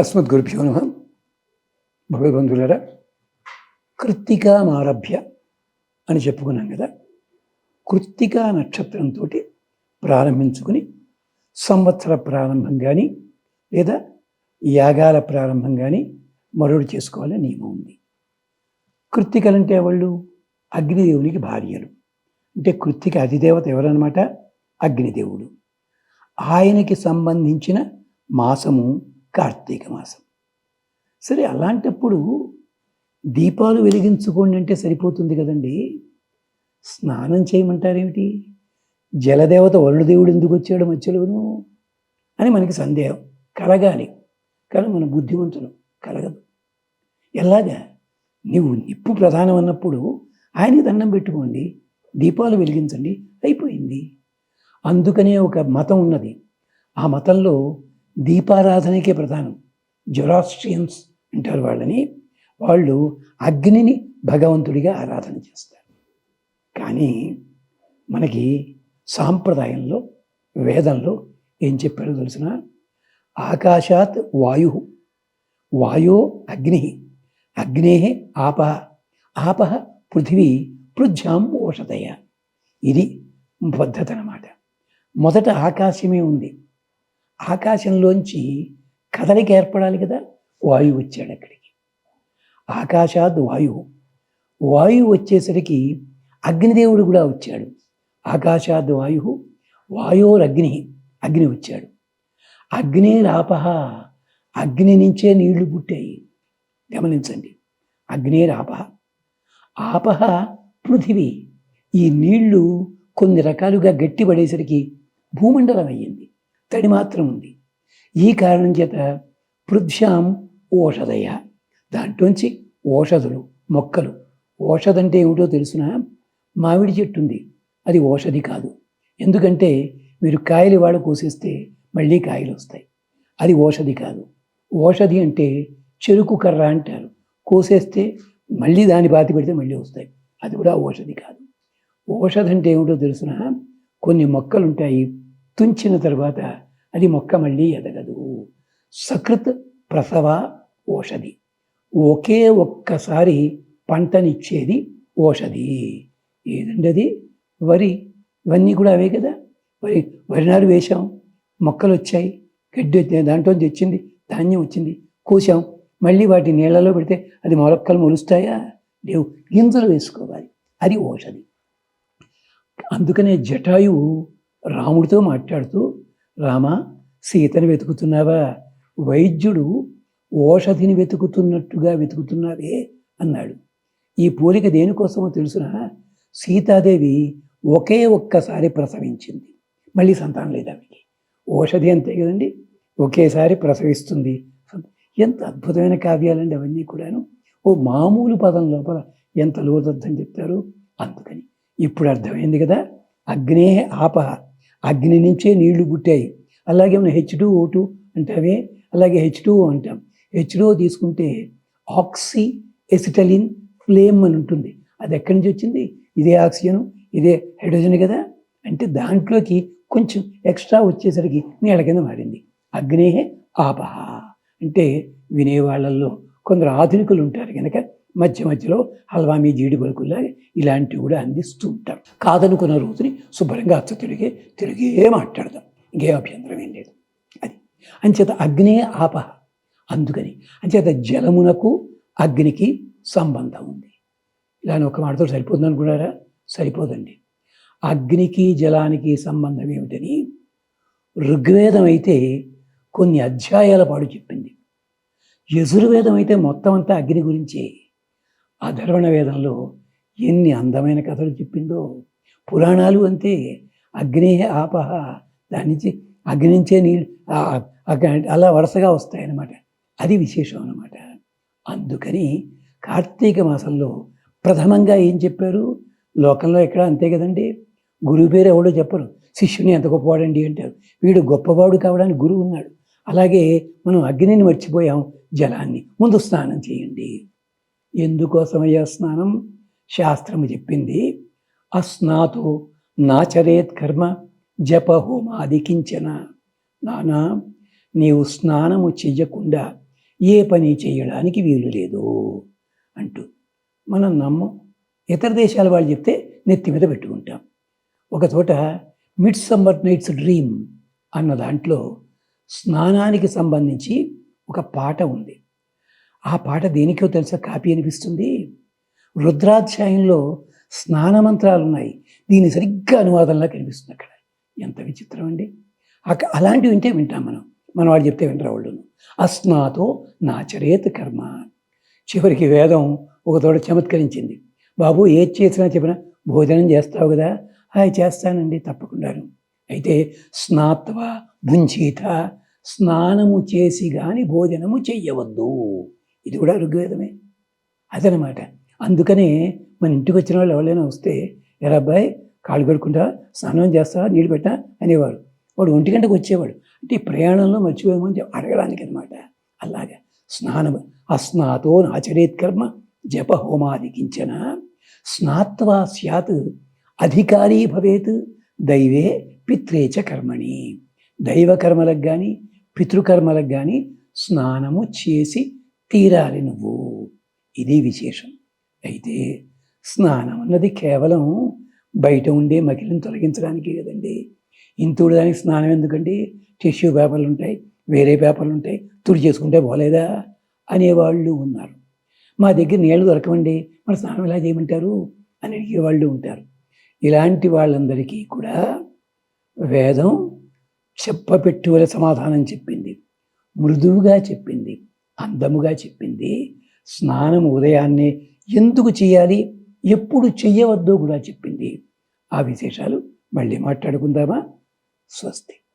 అస్మద్ గురుభ్యో నమ భగవద్బంధులరా కృత్తికామారభ్య అని చెప్పుకున్నాం కదా కృత్తికా నక్షత్రంతో ప్రారంభించుకుని సంవత్సర ప్రారంభం కానీ లేదా యాగాల ప్రారంభం కానీ మరుడు చేసుకోవాలని నియమం ఉంది. కృత్తికలంటే వాళ్ళు అగ్నిదేవునికి భార్యలు. అంటే కృత్తిక అధిదేవత ఎవరన్నమాట? అగ్నిదేవుడు. ఆయనకి సంబంధించిన మాసము కార్తీక మాసం. సరే అలాంటప్పుడు దీపాలు వెలిగించుకోండి అంటే సరిపోతుంది కదండి. స్నానం చేయమంటారేమిటి? జలదేవత వరుణదేవుడు ఎందుకు వచ్చాడు మధ్యలోను? అని మనకి సందేహం. కలగాలి. కానీ మన బుద్ధిమంతులు కలగదు. ఎలాగా? నువ్వు నిప్పు ప్రధానం అన్నప్పుడు ఆయనకి దండం పెట్టుకోండి. దీపాలు వెలిగించండి. అయిపోయింది. అందుకనే ఒక మతం ఉన్నది. ఆ మతంలో దీపారాధనకే ప్రధానం. జొరాస్ట్రియన్స్ అంటారు వాళ్ళని. వాళ్ళు అగ్నిని భగవంతుడిగా ఆరాధన చేస్తారు. కానీ మనకి సాంప్రదాయంలో వేదంలో ఏం చెప్పారో తెలిసిన? ఆకాశాత్ వాయు వాయో అగ్ని అగ్నే ఆప ఆప పృథివీ పృథ్యాం ఓషధయ. ఇది పద్ధతి అన్నమాట. మొదట ఆకాశమే ఉంది. ఆకాశంలోంచి కదలిక ఏర్పడాలి కదా వాయువు వచ్చాడు అక్కడికి. ఆకాశాద్ వాయువు. వాయువు వచ్చేసరికి అగ్నిదేవుడు కూడా వచ్చాడు. ఆకాశాద్ వాయు వాయోరగ్ని అగ్ని వచ్చాడు. అగ్ని రాపహ అగ్ని నుంచే నీళ్ళు పుట్టాయి. గమనించండి అగ్నేరాపహ ఆపహ పృథివీ. ఈ నీళ్ళు కొన్ని రకాలుగా గట్టిపడేసరికి భూమండలం అయ్యింది. తడి మాత్రం ఉంది. ఈ కారణం చేత పృథ్యాం ఓషధయ. దాంట్లోంచి ఓషధులు మొక్కలు. ఓషధ అంటే ఏమిటో తెలుసిన? మామిడి చెట్టు ఉంది. అది ఓషధి కాదు. ఎందుకంటే మీరు కాయలు ఇవాళ కోసేస్తే మళ్ళీ కాయలు వస్తాయి. అది ఓషధి కాదు. ఓషధి అంటే చెరుకు కర్ర అంటారు. కోసేస్తే మళ్ళీ దాన్ని పాతి పెడితే మళ్ళీ వస్తాయి. అది కూడా ఓషధి కాదు. ఓషధి అంటే ఏమిటో తెలుసిన? కొన్ని మొక్కలు ఉంటాయి తుంచిన తర్వాత అది మొక్క మళ్ళీ ఎదగదు. సకృత్ ప్రసవ ఓషధి. ఒకే ఒక్కసారి పంటనిచ్చేది ఓషధి. ఏదండది? అది వరి. ఇవన్నీ కూడా అవే కదా? వరి వరినారు వేశాం మొక్కలు వచ్చాయి గడ్డి వచ్చాయి దాంట్లో తెచ్చింది ధాన్యం వచ్చింది కోసాం మళ్ళీ వాటి నీళ్ళలో పెడితే అది మొలక్కలు మొలుస్తాయా? లేవు. గింజలు వేసుకోవాలి. అది ఓషధి. అందుకనే జటాయువు రాముడితో మాట్లాడుతూ రామ సీతని వెతుకుతున్నావా? వైద్యుడు ఓషధిని వెతుకుతున్నట్టుగా వెతుకుతున్నావే అన్నాడు. ఈ పోలిక దేనికోసమో తెలుసిన? సీతాదేవి ఒకే ఒక్కసారి ప్రసవించింది. మళ్ళీ సంతానం లేదు ఆమెకి ఓషధి అంతే కదండి? ఒకేసారి ప్రసవిస్తుంది. ఎంత అద్భుతమైన కావ్యాలండి అవన్నీ కూడాను. ఓ మామూలు పదం లోపల ఎంత లోతర్థం చెప్తారు? అందుకని. ఇప్పుడు అర్థమైంది కదా? అగ్నే ఆపహ. అగ్ని నుంచే నీళ్ళు పుట్టాయి. అలాగే మనం హెచ్ టూ ఓ టూ అంటామే. అలాగే హెచ్ టూ అంటాం. హెచ్ టూ తీసుకుంటే ఆక్సి ఎసిటలిన్ ఫ్లేమ్ అని ఉంటుంది. అది ఎక్కడి నుంచి వచ్చింది? ఇదే ఆక్సిజన్ ఇదే హైడ్రోజన్ కదా? అంటే దాంట్లోకి కొంచెం ఎక్స్ట్రా వచ్చేసరికి నీళ్ళ కింద మారింది. అగ్నేహే ఆపహ. అంటే వినేవాళ్ళల్లో కొందరు ఆధునికులు ఉంటారు కనుక మధ్య మధ్యలో హల్వామీ జీడి పలుకుల్లాగా ఇలాంటివి కూడా అందిస్తూ ఉంటారు. కాదనుకున్న రోజుని శుభ్రంగా అచ్చ తిరిగే తిరిగే మాట్లాడదాం. ఇంకే అభ్యంతరం ఏం లేదు. అది. అంచేత అగ్నే ఆప అందుకని అంచేత జలమునకు అగ్నికి సంబంధం ఉంది. ఇలా ఒక మాటతో సరిపోతుంది అనుకున్నారా? సరిపోదండి. అగ్నికి జలానికి సంబంధం ఏమిటని ఋగ్వేదం అయితే కొన్ని అధ్యాయాల పాటు చెప్పింది. యజుర్వేదం అయితే మొత్తం అంతా అగ్ని గురించే. ఆ ధర్వణ వేదంలో ఎన్ని అందమైన కథలు చెప్పిందో. పురాణాలు అంతే. అగ్నే ఆపహ దాని నుంచి అగ్ని నుంచే నీళ్ళు అలా వరుసగా వస్తాయన్నమాట. అది విశేషం అన్నమాట. అందుకని కార్తీక మాసంలో ప్రథమంగా ఏం చెప్పారు? లోకంలో ఎక్కడ అంతే కదండి. గురువు పేరు ఎవడో చెప్పరు. శిష్యుని ఎంత గొప్పవాడండి అంటారు. వీడు గొప్పవాడు కావడానికి గురువు ఉన్నాడు. అలాగే మనం అగ్నిని మర్చిపోయాం. జలాన్ని ముందు స్నానం చేయండి. ఎందుకోసమయ్యా స్నానం? శాస్త్రము చెప్పింది. అస్నాతో నాచరేత్ కర్మ జప హోమాది కించన. నానా నీవు స్నానము చెయ్యకుండా ఏ పని చేయడానికి వీలు లేదు అంటూ మనం నమ్మం ఇతర దేశాల వాళ్ళు చెప్తే నెత్తి మీద పెట్టుకుంటాం. ఒక చోట మిడ్ సమ్మర్ నైట్స్ డ్రీమ్ అన్న దాంట్లో స్నానానికి సంబంధించి ఒక పాట ఉంది. ఆ పాట దేనికో తెలుసా? కాపీ అనిపిస్తుంది. రుద్రాధ్యాయంలో స్నానమంత్రాలు ఉన్నాయి దీని సరిగ్గా అనువాదంలా కనిపిస్తుంది అక్కడ. ఎంత విచిత్రం అండి. అక్కడ అలాంటివి వింటే వింటాం మనం. మన వాడు చెప్తే వింటారు వాళ్ళను. అస్నాతో నాచరేత్ కర్మ. చివరికి వేదం ఒక తోడ చమత్కరించింది. బాబు ఏది చేసినా చెప్పినా భోజనం చేస్తావు కదా? హాయ్ చేస్తానండి. తప్పకుండాను. అయితే స్నాత్వ భుంచీత స్నానము చేసి గాని భోజనము చెయ్యవద్దు. ఇది కూడా ఋగ్వేదమే. అదనమాట. అందుకనే మన ఇంటికి వచ్చిన వాళ్ళు ఎవరైనా వస్తే ఎరా అబ్బాయి కాళ్ళు కడుక్కుంటా స్నానం చేస్తా నీళ్ళు పెట్టా అనేవాడు వాడు ఒంటి గంటకు వచ్చేవాడు. అంటే ఈ ప్రయాణంలో మర్చిపోయామని అడగడానికి అనమాట అలాగా. స్నానం అస్నాతో ఆచరేత్ కర్మ జప హోమాదికించన స్నాత్వా స్యాత్ అధికారీ భవేత్ దైవే పిత్రేచ కర్మణి. దైవ కర్మలకు కానీ పితృకర్మలకు కానీ స్నానము చేసి తీరాలి నువ్వు. ఇది విశేషం. అయితే స్నానం అన్నది కేవలం బయట ఉండే మకిలిని తొలగించడానికి కదండి. ఇంతుడు దానికి స్నానం ఎందుకండి? టిష్యూ పేపర్లు ఉంటాయి వేరే పేపర్లు ఉంటాయి తుడి చేసుకుంటే పోలేదా అనేవాళ్ళు ఉన్నారు. మా దగ్గర నీళ్ళు దొరకవండి. మరి స్నానం ఎలా చేయమంటారు? అని అడిగే వాళ్ళు ఉంటారు. ఇలాంటి వాళ్ళందరికీ కూడా వేదం చెప్పపెట్టువల సమాధానం చెప్పింది. మృదువుగా చెప్పింది. అందముగా చెప్పింది. స్నానం ఉదయాన్నే ఎందుకు చేయాలి? ఎప్పుడు చెయ్యవద్దో కూడా చెప్పింది. ఆ విశేషాలు మళ్ళీ మాట్లాడుకుందామా? స్వస్తి.